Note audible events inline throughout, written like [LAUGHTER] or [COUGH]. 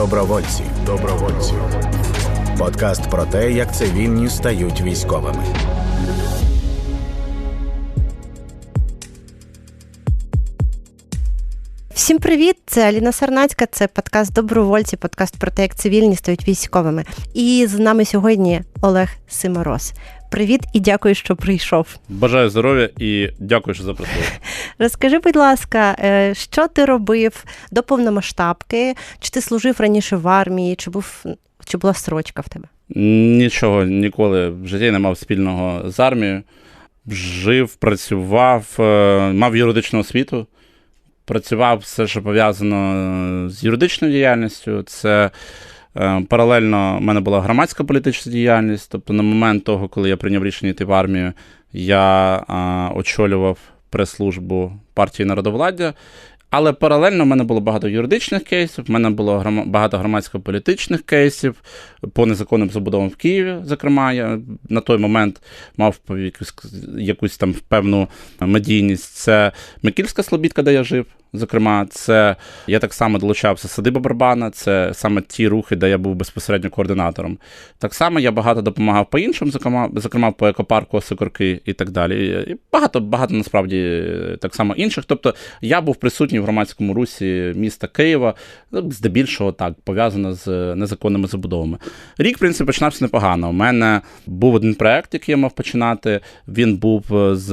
Добровольці. Добровольці. Подкаст про те, як цивільні стають військовими. Всім привіт! Це Аліна Сарнацька. Це подкаст Добровольці, подкаст про те, як цивільні стають військовими. І з нами сьогодні Олег Симороз. Привіт і дякую, що прийшов. Бажаю здоров'я і дякую, що запросили. [LAUGHS] Розкажи, будь ласка, е, що ти робив до повномасштабки? Чи ти служив раніше в армії, чи був чи була строчка в тебе? Нічого ніколи в житті не мав спільного з армією. Жив, працював, е, мав юридичну освіту. Працював все, що пов'язано з юридичною діяльністю. Це паралельно в мене була громадська політична діяльність. Тобто, на момент того, коли я прийняв рішення йти в армію, я е, очолював прес-службу партії народовладдя. Але паралельно в мене було багато юридичних кейсів, в мене було багато громадсько-політичних кейсів по незаконним забудовам в Києві. Зокрема, я на той момент мав якусь, якусь там певну медійність. Це Микільська Слобідка, де я жив. Зокрема, це я так само долучався садиба Барбана, це саме ті рухи, де я був безпосередньо координатором. Так само я багато допомагав по іншим, зокрема, зокрема по екопарку Осикорки і так далі. І багато багато насправді так само інших. Тобто я був присутній в громадському русі міста Києва, ну, здебільшого так пов'язано з незаконними забудовами. Рік, в принципі, починався непогано. У мене був один проект, який я мав починати. Він був з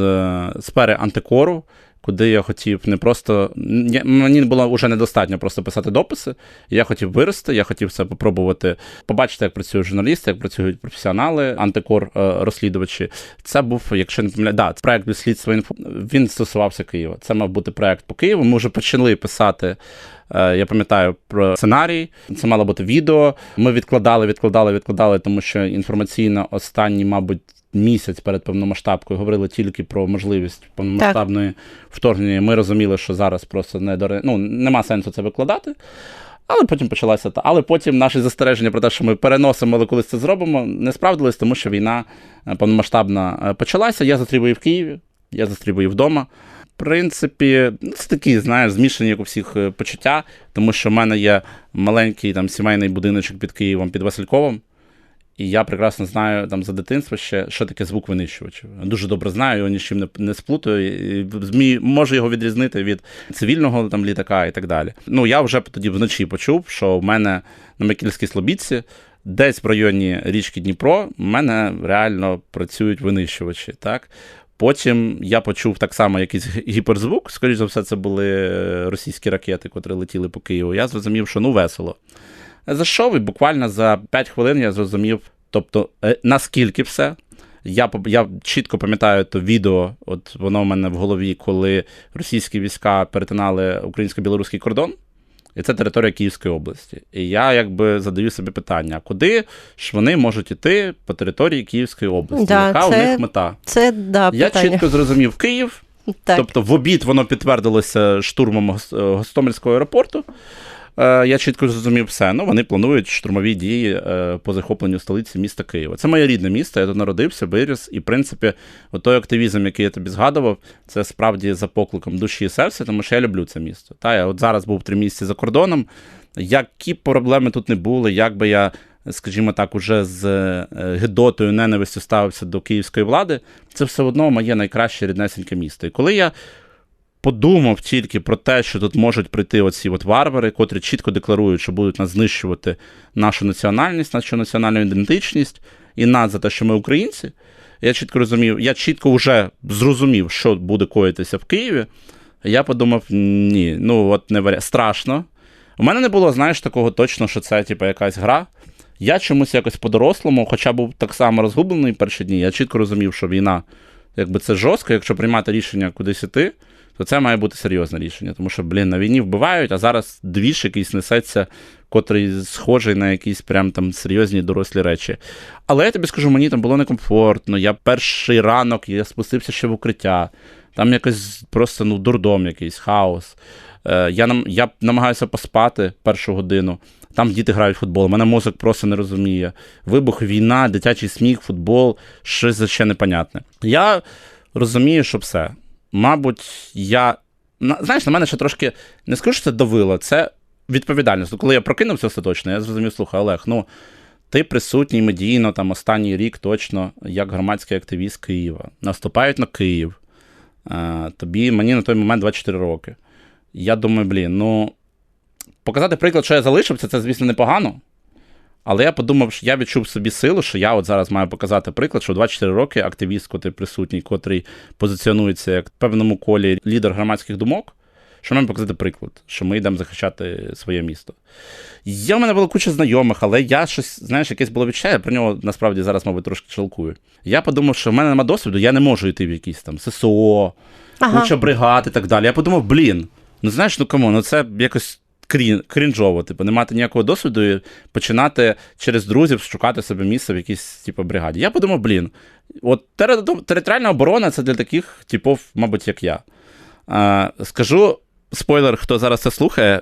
сфери антикору куди я хотів не просто. Мені було вже недостатньо просто писати дописи. Я хотів вирости, я хотів це попробувати побачити, як працюють журналісти, як працюють професіонали, антикор розслідувачі. Це був, якщо не помиляю, да, проект слідства інфо. Він стосувався Києва. Це мав бути проект по Києву. Ми вже почали писати. Я пам'ятаю про сценарій. Це мало бути відео. Ми відкладали, відкладали, відкладали, тому що інформаційно останні, мабуть, місяць перед повномасштабкою говорили тільки про можливість повномасштабної вторгнення. Ми розуміли, що зараз просто не до... ну, нема сенсу це викладати. Але потім почалася та. Але потім наші застереження про те, що ми переносимо, але колись це зробимо, не справдились, тому що війна е, повномасштабна е, почалася. Я застрібую в Києві, я застрібую вдома. В принципі, ну, це такі, знаєш, змішані як у всіх е, почуття, тому що в мене є маленький там сімейний будиночок під Києвом, під Васильковим. І я прекрасно знаю там за дитинство ще, що таке звук винищувачів. Дуже добре знаю, його нічим не, не сплутаю. І можу його відрізнити від цивільного там літака і так далі. Ну я вже тоді вночі почув, що в мене на Микільській Слобідці. Десь в районі річки Дніпро в мене реально працюють винищувачі. так. Потім я почув так само якийсь гіперзвук, скоріш за все, це були російські ракети, котрі летіли по Києву. Я зрозумів, що ну весело. Зайшов і буквально за 5 хвилин я зрозумів, тобто, е, наскільки все. Я я чітко пам'ятаю то відео, от воно в мене в голові, коли російські війська перетинали українсько-білоруський кордон, і це територія Київської області. І я якби задаю собі питання: куди ж вони можуть іти по території Київської області? Да, Яка це, у них мета? Це да, Я питання. чітко зрозумів Київ. Так. Тобто, в обід воно підтвердилося штурмом Гостомельського аеропорту. Е, я чітко зрозумів все. Ну, вони планують штурмові дії е, по захопленню столиці міста Києва. Це моє рідне місто, я тут народився, виріс, і, в принципі, той активізм, який я тобі згадував, це справді за покликом душі і серця, тому що я люблю це місто. Та я от зараз був три місяці за кордоном. Які проблеми тут не були, як би я. Скажімо так, уже з е, гидотою, ненавистю ставився до київської влади, це все одно моє найкраще ріднесеньке місто. І коли я подумав тільки про те, що тут можуть прийти оці от варвари, котрі чітко декларують, що будуть нас знищувати нашу національність, нашу національну ідентичність і нас за те, що ми українці. Я чітко розумів, я чітко вже зрозумів, що буде коїтися в Києві. Я подумав: ні, ну от не варя... страшно. У мене не було, знаєш, такого точно, що це типу, якась гра. Я чомусь якось по-дорослому, хоча був так само розгублений перші дні, я чітко розумів, що війна, якби це жорстко, якщо приймати рішення кудись іти, то це має бути серйозне рішення. Тому що, блін, на війні вбивають, а зараз двіж якийсь несеться, котрий схожий на якісь прям там серйозні дорослі речі. Але я тобі скажу, мені там було некомфортно. Я перший ранок я спустився ще в укриття. Там якось просто ну, дурдом, якийсь хаос. Е, Я я намагаюся поспати першу годину. Там діти грають в футбол. У мене мозок просто не розуміє. Вибух, війна, дитячий сміх, футбол, щось ще непонятне. Я розумію, що все мабуть, я. Знаєш, на мене ще трошки не скажу, що це давило. Це відповідальність. Коли я прокинувся остаточно, я зрозумів, слухай, Олег, ну ти присутній медійно там останній рік точно як громадський активіст Києва. Наступають на Київ. Е, тобі мені на той момент 24 роки. Я думаю, блін, ну показати приклад, що я залишився, це, звісно, непогано. Але я подумав, що я відчув собі силу, що я от зараз маю показати приклад, що 24 роки активіст, котрий присутній, котрий позиціонується як в певному колі лідер громадських думок, що маємо показати приклад, що ми йдемо захищати своє місто. Я в мене була куча знайомих, але я щось, знаєш, якесь було відчуття, я про нього насправді зараз, мабуть, трошки жалкую. Я подумав, що в мене нема досвіду, я не можу йти в якісь там ССО, Ага. куча бригад і так далі. Я подумав, блін, ну знаєш, ну кому, ну це якось крін, крінжово, типу, не мати ніякого досвіду і починати через друзів шукати собі місце в якійсь типу, бригаді. Я подумав, блін, от територіальна оборона це для таких типів, мабуть, як я. А, скажу спойлер, хто зараз це слухає.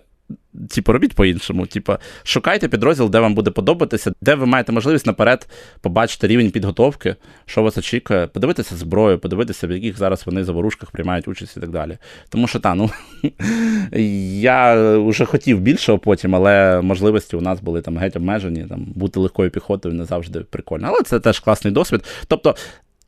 Типу, робіть по-іншому. Типу, шукайте підрозділ, де вам буде подобатися, де ви маєте можливість наперед побачити рівень підготовки, що вас очікує, подивитися зброю, подивитися, в яких зараз вони заворушках приймають участь і так далі. Тому що та, ну [LAUGHS] я вже хотів більшого потім, але можливості у нас були там геть обмежені. Там бути легкою піхотою не завжди прикольно. Але це теж класний досвід. Тобто.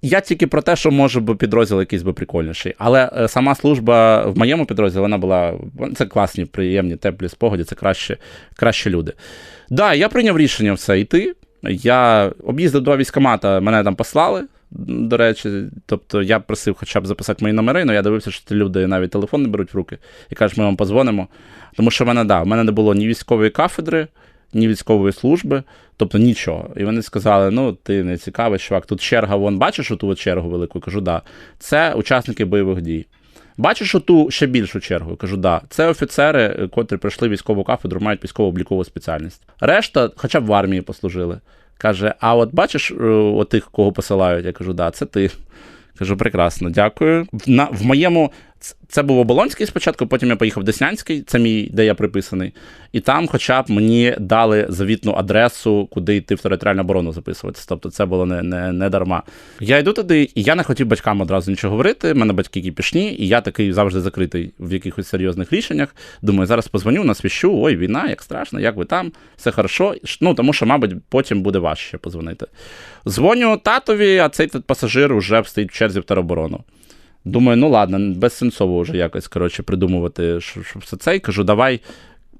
Я тільки про те, що може би підрозділ якийсь би прикольніший. Але е, сама служба в моєму підрозділі вона була. Це класні, приємні, теплі спогади, це краще, кращі люди. Так, да, я прийняв рішення все йти. Я об'їздив два військомата, мене там послали. До речі, тобто я просив хоча б записати мої номери, але я дивився, що ті люди навіть телефон не беруть в руки і кажуть, ми вам позвонимо. Тому що в мене, да, в мене не було ні військової кафедри, ні військової служби, тобто нічого. І вони сказали: ну, ти не цікавий, чувак, тут черга, вон, бачиш оту чергу велику? Кажу, да. Це учасники бойових дій. Бачиш оту ще більшу чергу? Я Кажу, да. Це офіцери, котрі пройшли військову кафедру, мають військово-облікову спеціальність. Решта, хоча б в армії послужили. Каже: а от бачиш е, отих, кого посилають? Я кажу, да, це ти. Кажу, прекрасно, дякую. На, в моєму це був Оболонський спочатку, потім я поїхав в Деснянський, це мій, де я приписаний. І там, хоча б мені дали завітну адресу, куди йти в територіальну оборону записуватися. Тобто це було не, не, не дарма. Я йду туди, і я не хотів батькам одразу нічого говорити. в мене батьки кіпішні, і я такий завжди закритий в якихось серйозних рішеннях. Думаю, зараз позвоню, насвіщу, ой, війна, як страшно, як ви там, все хорошо. Ну, тому що, мабуть, потім буде важче позвонити. Дзвоню татові, а цей пасажир вже стоїть в черзі в тероборону. Думаю, ну ладно, безсенсово вже якось коротше, придумувати, що, що все це. І кажу, давай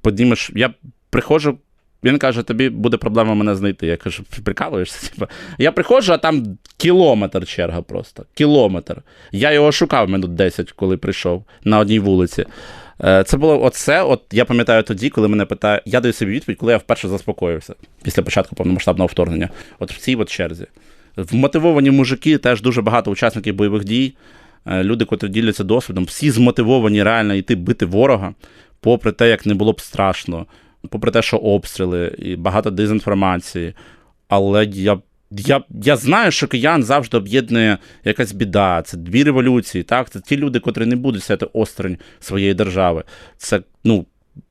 поднімеш. Я приходжу, він каже, тобі буде проблема мене знайти. Я кажу, прикалуєшся? Типа. Я приходжу, а там кілометр черга просто. Кілометр. Я його шукав минут 10, коли прийшов на одній вулиці. Е, Це було оце. От я пам'ятаю тоді, коли мене питають, я даю собі відповідь, коли я вперше заспокоївся після початку повномасштабного вторгнення. От в цій от черзі. Вмотивовані мужики, теж дуже багато учасників бойових дій. Е, люди, котрі діляться досвідом, всі змотивовані реально йти бити ворога, попри те, як не було б страшно, попри те, що обстріли і багато дезінформації. Але я я, я знаю, що киян завжди об'єднує якась біда. Це дві революції. так? Це ті люди, котрі не будуть сяти осторонь своєї держави. Це, ну,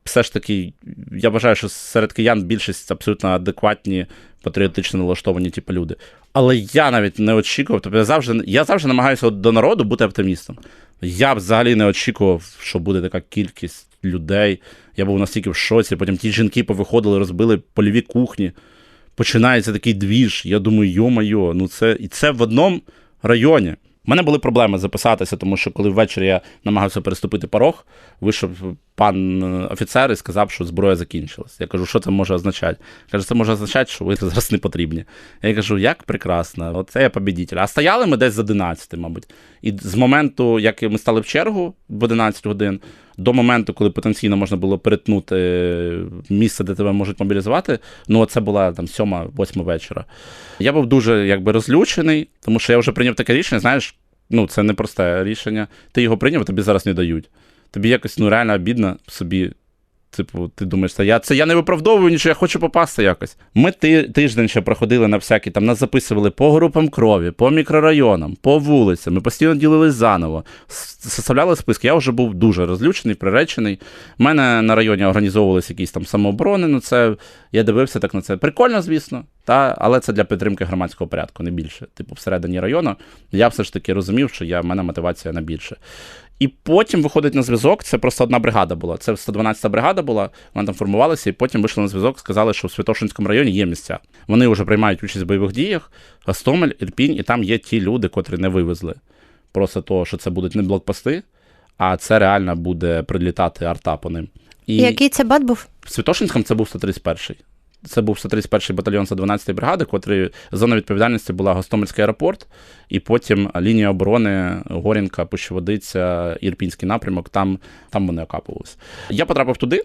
все ж таки, я вважаю, що серед киян більшість абсолютно адекватні, патріотично налаштовані типу люди. Але я навіть не очікував. Тобто я завжди я завжди намагаюся до народу бути оптимістом. Я взагалі не очікував, що буде така кількість людей. Я був настільки в шоці. Потім ті жінки повиходили, розбили польові кухні. Починається такий двіж. Я думаю, йо-майо, ну це і це в одному районі. У мене були проблеми записатися, тому що коли ввечері я намагався переступити порог, вийшов пан офіцер і сказав, що зброя закінчилась. Я кажу, що це може означати? Каже, це може означати, що ви [LAUGHS] зараз не потрібні. Я кажу, як прекрасно, оце я побідітель. А стояли ми десь з 11, мабуть. І з моменту, як ми стали в чергу в 11 годин, до моменту, коли потенційно можна було перетнути місце, де тебе можуть мобілізувати, ну це була там сьома-восьма вечора. Я був дуже якби розлючений, тому що я вже прийняв таке рішення, знаєш, ну це не просте рішення. Ти його прийняв, тобі зараз не дають. Тобі якось ну реально обідно собі. Типу, ти думаєш, це я це я не виправдовую нічого, я хочу попасти якось. Ми ти, тиждень ще проходили на всякі, там нас записували по групам крові, по мікрорайонам, по вулицям. Ми постійно ділились заново, составляли списки. Я вже був дуже розлючений, приречений. У мене на районі організовувалися якісь там самооборони. Ну це я дивився так на це. Прикольно, звісно, та, але це для підтримки громадського порядку, не більше. Типу, всередині району. Я все ж таки розумів, що я, в мене мотивація на більше. І потім виходить на зв'язок. Це просто одна бригада була. Це 112-та бригада була. Вона там формувалася, і потім вийшли на зв'язок, сказали, що в Святошинському районі є місця. Вони вже приймають участь в бойових діях, Гостомель, Ірпінь, і там є ті люди, котрі не вивезли. Просто того, що це будуть не блокпости, а це реально буде прилітати арта по ним. І Який це бат був? в Святошинському це був 131-й. Це був 131-й батальйон 112-ї бригади, котрий зона відповідальності була Гостомельський аеропорт, і потім лінія оборони Горінка, Пущеводиця, Ірпінський напрямок, там, там вони окапувалися. Я потрапив туди.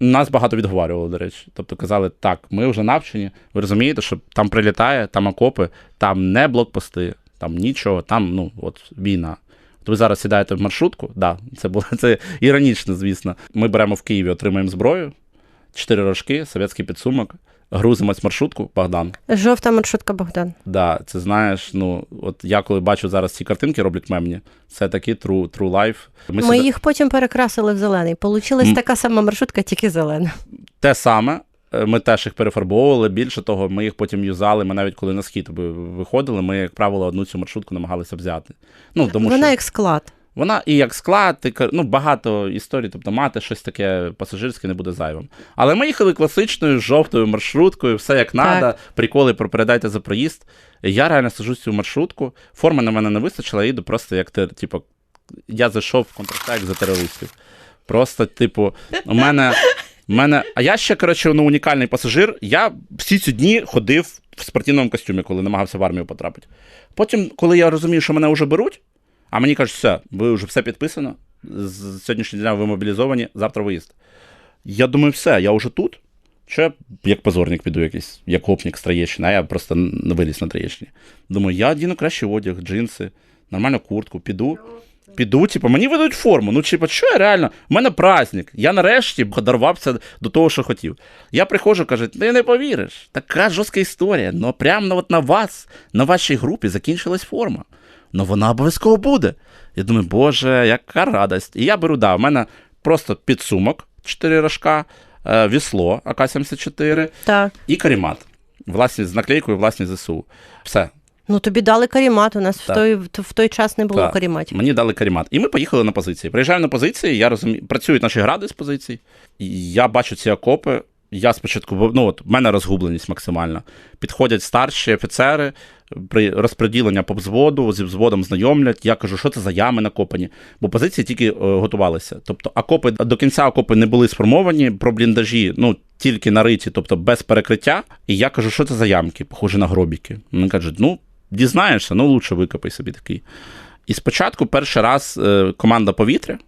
Нас багато відговарювали, до речі. Тобто казали, так, ми вже навчені, ви розумієте, що там прилітає, там окопи, там не блокпости, там нічого, там ну, от війна. От ви зараз сідаєте в маршрутку, да, це було це іронічно, звісно. Ми беремо в Києві, отримуємо зброю, чотири рожки, совєтський підсумок, грузимось маршрутку, Богдан. Жовта маршрутка Богдан. Да, це знаєш, ну от я коли бачу зараз ці картинки, роблять мемні, це такі true, true life. Ми, сюди- їх потім перекрасили в зелений. Получилась М. така сама маршрутка, тільки зелена. те саме. е, Ми теж їх перефарбовували. Більше того, ми їх потім юзали. Ми навіть коли на схід виходили, ми, як правило, одну цю маршрутку намагалися взяти. Ну, тому Вона що як склад. Вона і як склад, і, ну, багато історій, тобто мати щось таке пасажирське не буде зайвим. Але ми їхали класичною жовтою маршруткою, все як треба, приколи про передайте за проїзд. Я реально сажусь цю маршрутку, форми на мене не вистачило, я їду просто як ти, типу, я зайшов в контрактак за терористів. Просто, типу, у мене. У мене, а я ще, коротше, ну, унікальний пасажир. Я всі ці дні ходив в спортивному костюмі, коли намагався в армію потрапити. Потім, коли я розумію, що мене вже беруть, а мені кажуть, все, ви вже все підписано. З сьогоднішнього дня ви мобілізовані, завтра виїзд. Я думаю, все, я вже тут. Що я як позорник піду якийсь, як гопник з Троєщини, а я просто не виліз на Троєщині. Думаю, я одіну кращий одяг, джинси, нормальну куртку, піду. Піду, типу, мені видають форму. Ну, типу, що я реально? У мене праздник. Я нарешті дорвався до того, що хотів. Я приходжу, кажуть, ти не повіриш. Така жорстка історія. Ну, прямо от на вас, на вашій групі закінчилась форма. Ну, вона обов'язково буде. Я думаю, боже, яка радость. І я беру, да, у мене просто підсумок, 4 рожка, е, вісло АК-74 Так. і карімат. Власні з наклейкою, власні ЗСУ. Все. Ну тобі дали карімат. У нас в той, в той час не було Так. каріматів. Мені дали карімат. І ми поїхали на позиції. Приїжджаємо на позиції, я розумію, працюють наші гради з позицій. І я бачу ці окопи. Я спочатку, ну от в мене розгубленість максимальна. Підходять старші офіцери, при розподілення по взводу, зі взводом знайомлять. Я кажу, що це за ями накопані, бо позиції тільки е, готувалися. Тобто, окопи до кінця окопи не були сформовані, про бліндажі, ну тільки нариті, тобто без перекриття. І я кажу, що це за ямки, похожі на гробіки. Вони кажуть, ну дізнаєшся, ну лучше викопай собі такий. І спочатку перший раз е, команда повітря,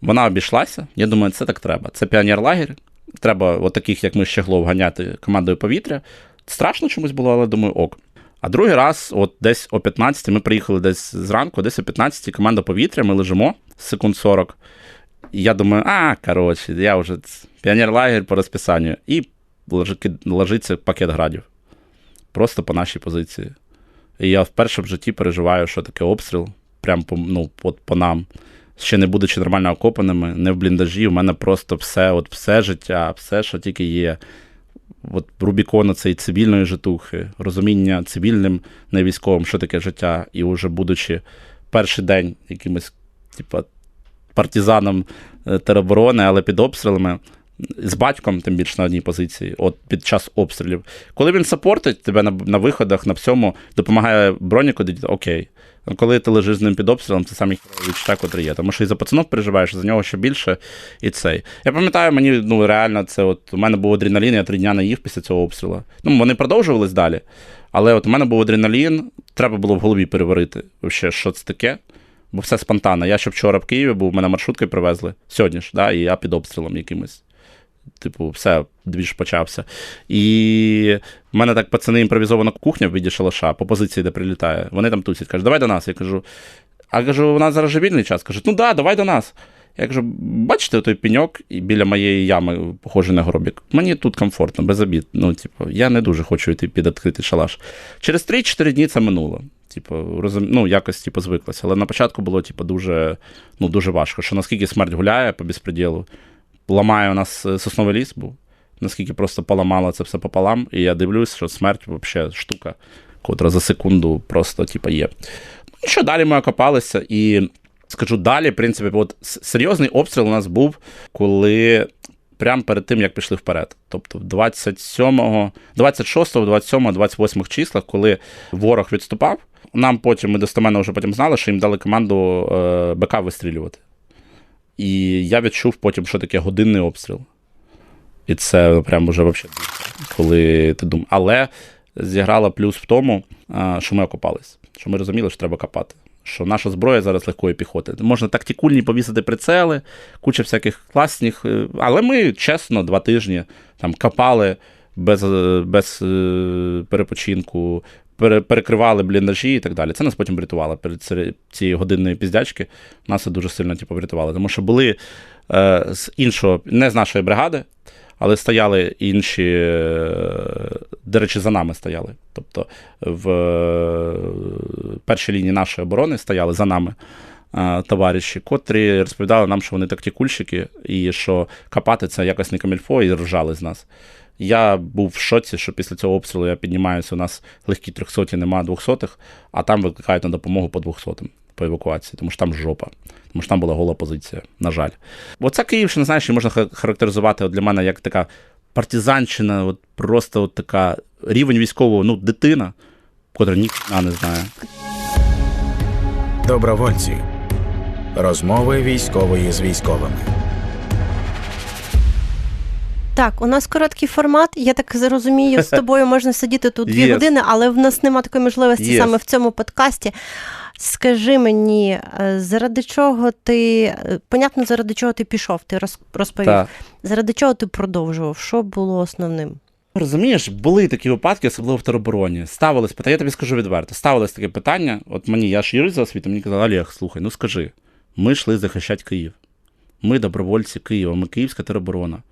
вона обійшлася. Я думаю, це так треба. Це піонерлагер. Треба, от таких, як ми з Щеглов, ганяти командою повітря. Страшно чомусь було, але думаю, ок. А другий раз, от десь о 15 ми приїхали десь зранку, десь о 15 команда повітря, ми лежимо секунд 40. І я думаю, а, коротше, я вже ц- піонерлагер по розписанню. І лежи- кид- пакет градів. Просто по нашій позиції. І я вперше в житті переживаю, що таке обстріл, прямо по, ну, от, по нам. Ще не будучи нормально окопаними, не в бліндажі, у мене просто все, от все життя, все, що тільки є. От Рубікона цієї цивільної житухи, розуміння цивільним, не військовим, що таке життя, і вже будучи перший день якимось, типа, партизаном е, тероборони, але під обстрілами, з батьком, тим більше на одній позиції, от під час обстрілів. Коли він сапортить тебе на, на виходах, на всьому, допомагає броніку, окей. А коли ти лежиш з ним під обстрілом, це самі відчуття, котрі є. Тому що і за пацанов переживаєш, за нього ще більше, і цей. Я пам'ятаю, мені ну реально це от у мене був адреналін, я три дня не їв після цього обстрілу. Ну, вони продовжувались далі. Але от у мене був адреналін, треба було в голові переварити, вообще, що це таке. Бо все спонтанно. Я ще вчора в Києві був, мене маршрутки привезли сьогодні ж, да, і я під обстрілом якимось. Типу, все, двіж почався. І в мене так пацани імпровізована кухня в віді шалаша по позиції, де прилітає. Вони там тусять. Кажуть, давай до нас. Я кажу, а кажу, у нас зараз же вільний час. Кажуть, ну да, давай до нас. Я кажу, бачите той пеньок біля моєї ями, похожий на гробік. Мені тут комфортно, без обід. Ну, типу, я не дуже хочу йти під відкритий шалаш. Через 3-4 дні це минуло. Типу, розум... ну, якось типу, звиклося. Але на початку було типу, дуже, ну, дуже важко. Що наскільки смерть гуляє по безпреділу, ламає у нас е, сосновий ліс був, наскільки просто поламало це все пополам, і я дивлюсь, що смерть взагалі штука, котра за секунду просто типу, є. Ну, що далі ми окопалися, і Скажу далі, в принципі, от серйозний обстріл у нас був, коли прямо перед тим, як пішли вперед. Тобто 27, 26, 27, 28 числах, коли ворог відступав, нам потім ми достеменно вже потім знали, що їм дали команду е, БК вистрілювати. І я відчув потім, що таке годинний обстріл. І це прям вже взагалі, коли ти думаєш. Але зіграла плюс в тому, що ми окопались, що ми розуміли, що треба копати. Що наша зброя зараз легкої піхоти. Можна тактикульні повісити прицели, куча всяких класних. е, Але ми чесно, два тижні там копали без, е, без е, перепочинку, пере- перекривали бліндажі і так далі. Це нас потім врятувало. Перед ці- цієї годинної піздячки нас це дуже сильно типу, врятувало. Тому що були е, з іншого, не з нашої бригади, але стояли інші, е, до речі, за нами стояли. Тобто в е, першій лінії нашої оборони стояли за нами е, товариші, котрі розповідали нам, що вони тактикульщики, і що копати це якось не камільфо, і ржали з нас. Я був в шоці, що після цього обстрілу я піднімаюся, у нас легкі трьохсоті, нема двохсотих, а там викликають на допомогу по двохсотим по евакуації, тому що там жопа, тому що там була гола позиція, на жаль. Оця Київщина, знаєш, можна характеризувати от для мене як така партизанщина, от просто от така рівень військового, ну, дитина, котра ніхто не знає. Добровольці. Розмови військової з військовими. Так, у нас короткий формат. Я так зрозумію, з [LAUGHS] тобою можна сидіти тут дві Yes. години, але в нас немає такої можливості Yes. саме в цьому подкасті. Скажи мені, е, заради чого ти е, понятно, заради чого ти пішов? Ти розповів. Так. Заради чого ти продовжував? Що було основним? Розумієш, були такі випадки, особливо в теробороні. Ставилось питання, я тобі скажу відверто. Ставилось таке питання. От мені, я ж юрист за освіту, мені казали, Олег, слухай, ну скажи, ми йшли захищати Київ. Ми добровольці Києва, ми київська тероборона.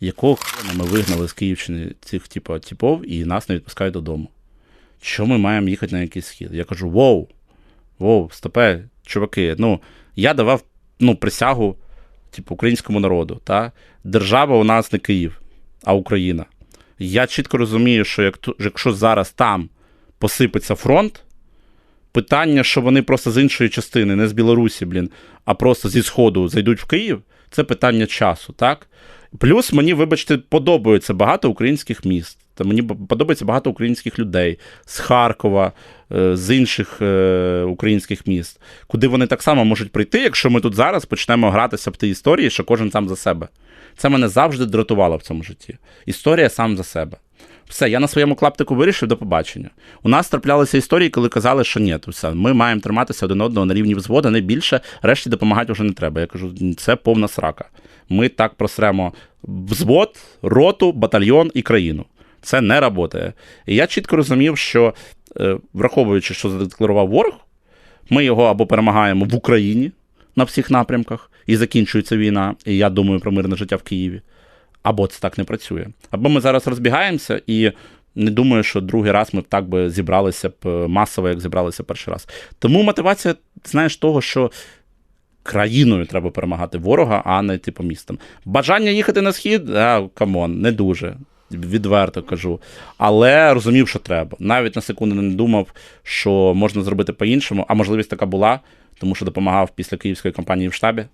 Якого хрена ми вигнали з Київщини цих типу, типов і нас не відпускають додому? Що ми маємо їхати на якийсь схід? Я кажу: воу, воу, стопе, чуваки. Ну, я давав ну, присягу типу, українському народу. Та? Держава у нас не Київ, а Україна. Я чітко розумію, що як, якщо зараз там посипеться фронт, питання, що вони просто з іншої частини, не з Білорусі, блін, а просто зі Сходу зайдуть в Київ, це питання часу, так? Плюс мені, вибачте, подобається багато українських міст. Та мені подобається багато українських людей з Харкова, е, з інших е, українських міст, куди вони так само можуть прийти, якщо ми тут зараз почнемо гратися в ті історії, що кожен сам за себе. Це мене завжди дратувало в цьому житті. Історія сам за себе. Все, я на своєму клаптику вирішив до побачення. У нас траплялися історії, коли казали, що ні, то все, ми маємо триматися один одного на рівні взводу, не більше, решті допомагати вже не треба. Я кажу, це повна срака. Ми так просремо взвод, роту, батальйон і країну. Це не працює. І я чітко розумів, що е, враховуючи, що задекларував ворог, ми його або перемагаємо в Україні на всіх напрямках, і закінчується війна, і я думаю про мирне життя в Києві. Або це так не працює. Або ми зараз розбігаємося і не думаю, що другий раз ми б так би зібралися б е, масово, як зібралися перший раз. Тому мотивація, знаєш, того, що країною треба перемагати ворога, а не типу містом. Бажання їхати на схід, а, камон, не дуже. Відверто кажу. Але розумів, що треба. Навіть на секунду не думав, що можна зробити по-іншому, а можливість така була, тому що допомагав після київської кампанії в штабі.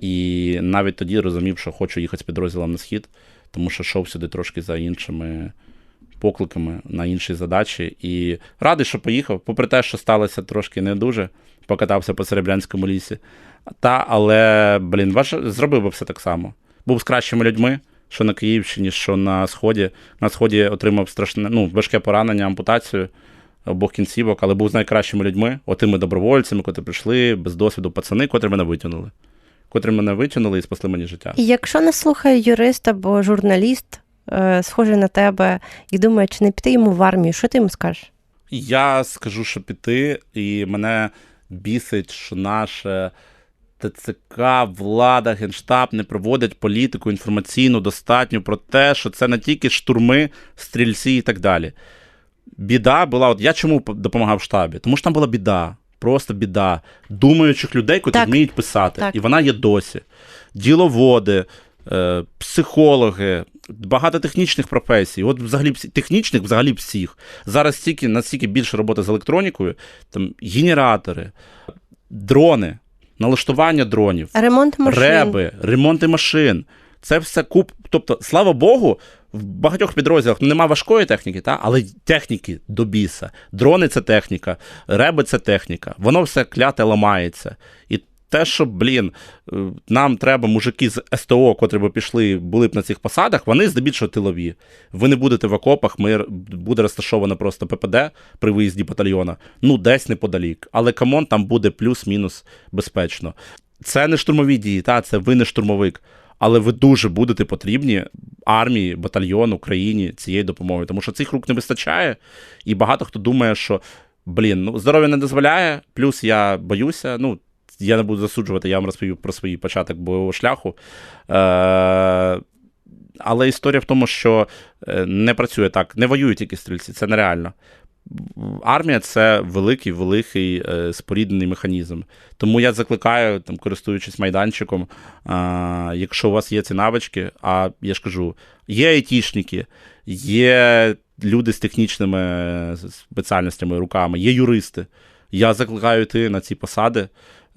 І навіть тоді розумів, що хочу їхати з підрозділом на схід, тому що йшов сюди трошки за іншими покликами на інші задачі. І радий, що поїхав, попри те, що сталося трошки не дуже, покатався по Серебрянському лісі. Та, але, блін, важ... зробив би все так само. Був з кращими людьми, що на Київщині, що на Сході. На Сході отримав страшне, ну, важке поранення, ампутацію обох кінцівок, але був з найкращими людьми, отими добровольцями, котрі прийшли без досвіду пацани, котрі мене витягнули. Котрі мене витягнули і спасли мені життя. І якщо не слухає юрист або журналіст, схожий на тебе, і думає, чи не піти йому в армію, що ти йому скажеш? Я скажу, що піти, і мене бісить, що наше ТЦК, влада, генштаб не проводять політику інформаційну достатньо про те, що це не тільки штурми, стрільці і так далі. Біда була, от я чому допомагав штабі? Тому що там була біда, просто біда. Думаючих людей, котрі вміють писати. Так. І вона є досі. Діловоди, е, психологи, багато технічних професій. От взагалі технічних, взагалі всіх. Зараз стільки, настільки більше роботи з електронікою, там генератори, дрони. налаштування дронів, Ремонт машин. реби, ремонти машин. Це все куп. Тобто, слава Богу, в багатьох підрозділах нема важкої техніки, та? але техніки до біса. Дрони це техніка, реби це техніка. Воно все кляте ламається. І те, що, блін, е, нам треба мужики з СТО, котрі б пішли, були б на цих посадах, вони здебільшого тилові. Ви не будете в окопах, ми, буде розташовано просто ППД при виїзді батальйона, ну, десь неподалік. Але камон, там буде плюс-мінус безпечно. Це не штурмові дії, та, це ви не штурмовик. Але ви дуже будете потрібні армії, батальйону, країні цієї допомоги. Тому що цих рук не вистачає, і багато хто думає, що блін, ну здоров'я не дозволяє, плюс я боюся. Ну, я не буду засуджувати, я вам розповів про свій початок бойового шляху. Е- але історія в тому, що е, не працює так, не воюють тільки стрільці, це нереально. Армія це великий, великий е, споріднений механізм. Тому я закликаю, там, користуючись майданчиком, а, якщо у вас є ці навички, а я ж кажу, є айтішники, є люди з технічними е, спеціальностями, руками, є юристи. Я закликаю йти на ці посади.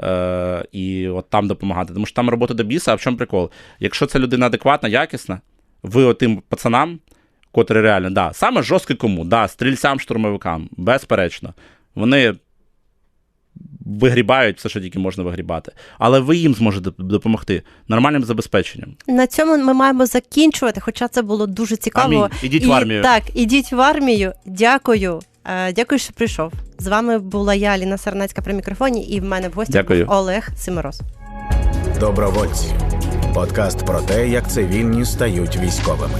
Е, і от там допомагати. Тому що там робота до біса, а в чому прикол? Якщо ця людина адекватна, якісна, ви отим пацанам, котрі реально, да, саме жорсткий кому, да, стрільцям, штурмовикам, безперечно, вони вигрібають все, що тільки можна вигрібати. Але ви їм зможете допомогти нормальним забезпеченням. На цьому ми маємо закінчувати, хоча це було дуже цікаво. Амінь. Ідіть І- в армію. Так, ідіть в армію. Дякую. Е, Дякую, що прийшов. З вами була я, Аліна Сарнацька при мікрофоні, і в мене в гостях Дякую. був Олег Симороз. Добровольці. Подкаст про те, як цивільні стають військовими.